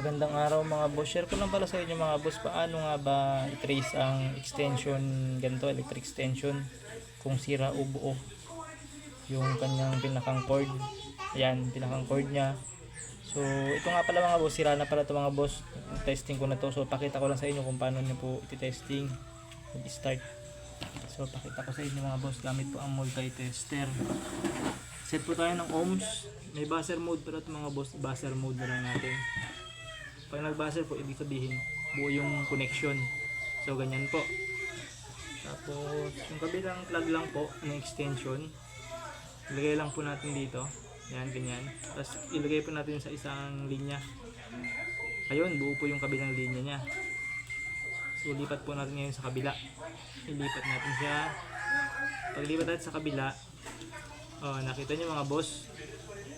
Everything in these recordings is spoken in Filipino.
Magandang araw mga boss. Share ko lang pala sa inyo mga boss paano nga ba i-trace ang extension ganito, electric extension kung sira o buo yung kanyang pinakang cord. Ayan, pinakang cord niya. So, ito nga pala mga boss, sira na pala ito mga boss. Testing ko na to. So, pakita ko lang sa inyo kung paano niyo po iti-testing. Mag-start. So, pakita ko sa inyo mga boss. Gamit po ang multi-tester. Set po tayo ng ohms. May buzzer mode pero ito mga boss, buzzer mode na lang natin. Pag nag-buzzer po, ibig sabihin, buo yung connection. So, ganyan po. Tapos, yung kabilang plug lang po, ng extension, ilagay lang po natin dito. Yan, ganyan. Tapos, ilagay po natin sa isang linya. Ayun, buo po yung kabilang linya niya. So, lipat po natin ngayon sa kabila. Ilipat natin siya. Pag lipat natin sa kabila, oh, nakita niyo mga boss,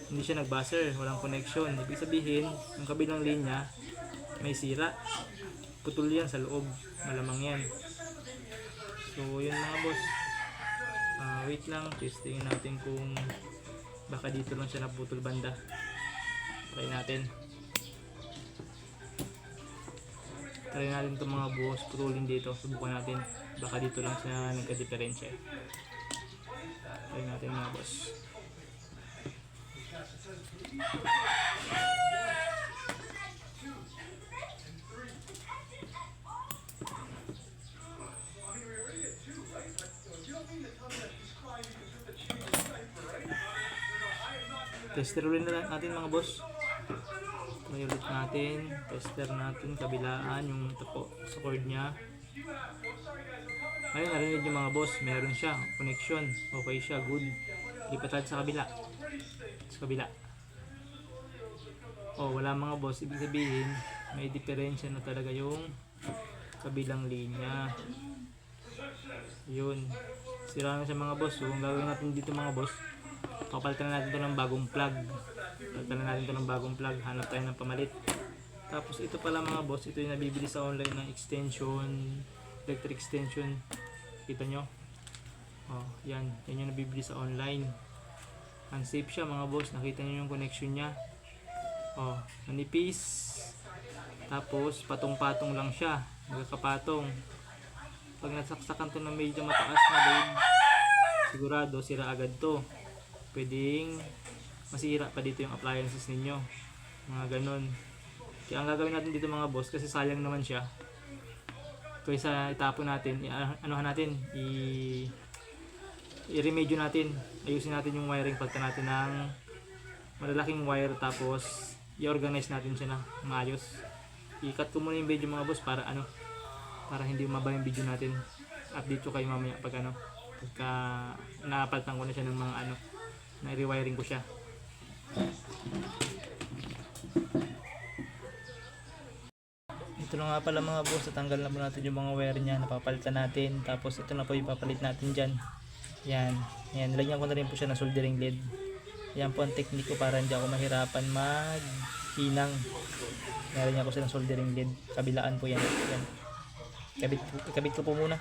hindi siya nag-buzzer, walang connection. Ibig sabihin, yung kabilang linya, may sira. Putol yan sa loob. Malamang yan. So, yun mga boss. Ah, wait lang, testingin natin kung baka dito lang siya naputol banda. Try natin. Try natin itong mga buhos putulin dito. Subukan natin. Baka dito lang siya nagka-diferensya. Try natin mga boss. Tester ulit na natin mga boss. Try ulit natin. Tester natin kabilaan yung ito po sa cord niya. Ayun, narinig yung mga boss. Meron siya. Connection. Okay siya. Good. Lipat sa kabila. Sa kabila. Oh, wala mga boss. Ibig sabihin, may diferensya na talaga yung kabilang linya. Yun. Sira na siya mga boss. So, ang gagawin natin dito mga boss, papalitan na natin to ng bagong plug. Papalitan na natin to ng bagong plug. Hanap tayo ng pamalit. Tapos ito pala mga boss, ito yung nabibili sa online ng extension, electric extension. Kita nyo? Oh, yan. Yan yung nabibili sa online. Unsafe siya mga boss. Nakita nyo yung connection niya. Oh, manipis. Tapos patong-patong lang siya. Nagkakapatong. Pag nasaksakan to ng medyo mataas na load, sigurado sira agad to. Pwedeng masira pa dito yung appliances ninyo. Mga ganon. Kaya ang gagawin natin dito mga boss, kasi sayang naman siya. Kaysa itapon natin, anuhan natin, i i-remedyo natin. Ayusin natin yung wiring pagka natin ng malalaking wire tapos i-organize natin siya na maayos. I-cut ko muna yung video mga boss para ano, para hindi maba yung video natin. Update ko kayo mamaya pag ano, pagka napalitan ko na siya ng mga ano, na rewiring ko siya. Ito na nga pala mga boss, natanggal na po natin yung mga wire niya, napapalitan natin. Tapos ito na po yung papalit natin dyan. Yan, yan, nilagyan ko na rin po siya ng soldering lead. Yan po ang technique ko para hindi ako mahirapan maghinang. Nilagyan ko siya ng soldering lead. Kabilaan po yan. yan. Kabit, ikabit ko po muna.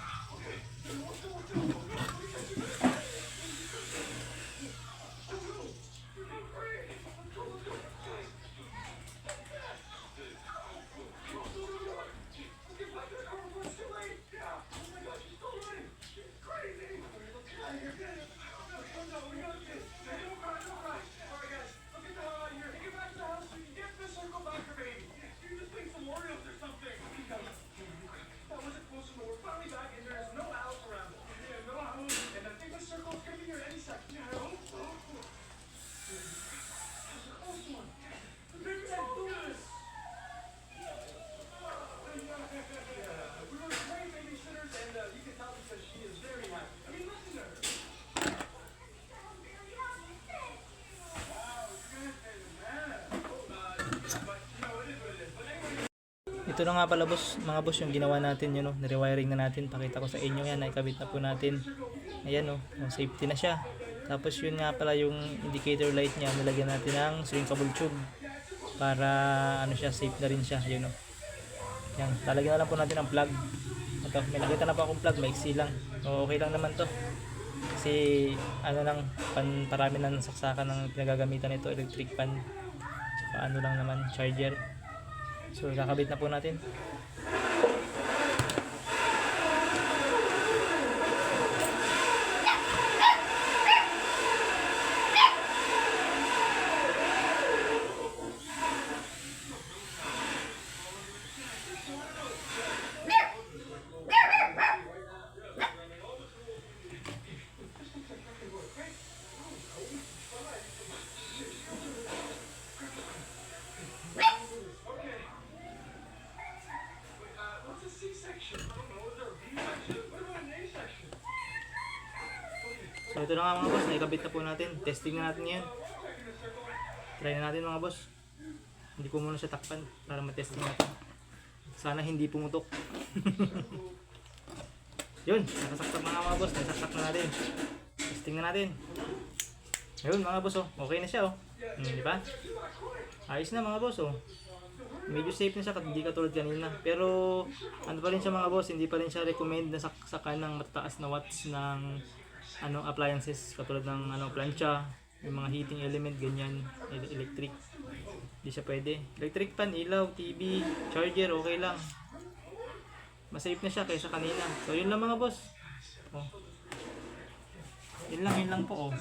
Ito na nga pala boss, mga boss yung ginawa natin yun, no? nirewiring na natin. Pakita ko sa inyo yan, naikabit na po natin. Ayan no, oh, safety na siya. Tapos yun nga pala yung indicator light niya, nilagyan natin ng shrinkable tube para ano siya, safe na rin siya. Yun no. Yan, lalagyan na lang po natin ang plug. Ito, may nakita na po akong plug, maiksi lang. O, okay lang naman to. Kasi ano lang, pan, parami ng saksakan ng pinagagamitan nito, electric pan. Tsaka ano lang naman, charger. So, ikakabit na po natin. So, ito na nga mga boss. Naikabit na po natin. Testing na natin ngayon. Try na natin mga boss. Hindi ko muna siya takpan para matesting natin. Sana hindi pumutok. Yun, nakasaksak na nga mga boss. Nakasaksak na natin. Testing na natin. Ayun mga boss oh. Okay na siya oh. Hmm, di ba? Ayos na mga boss oh. Medyo safe na siya kat- hindi katulad kanina. Pero ano pa rin siya mga boss, hindi pa rin siya recommend na saksakan ng mataas na watts ng ano appliances katulad ng ano plancha, yung mga heating element ganyan, el- electric. Hindi siya pwede. Electric pan, ilaw, TV, charger, okay lang. Mas safe na siya kaysa kanina. So yun lang mga boss. Oh. Yun lang, yun lang po oh.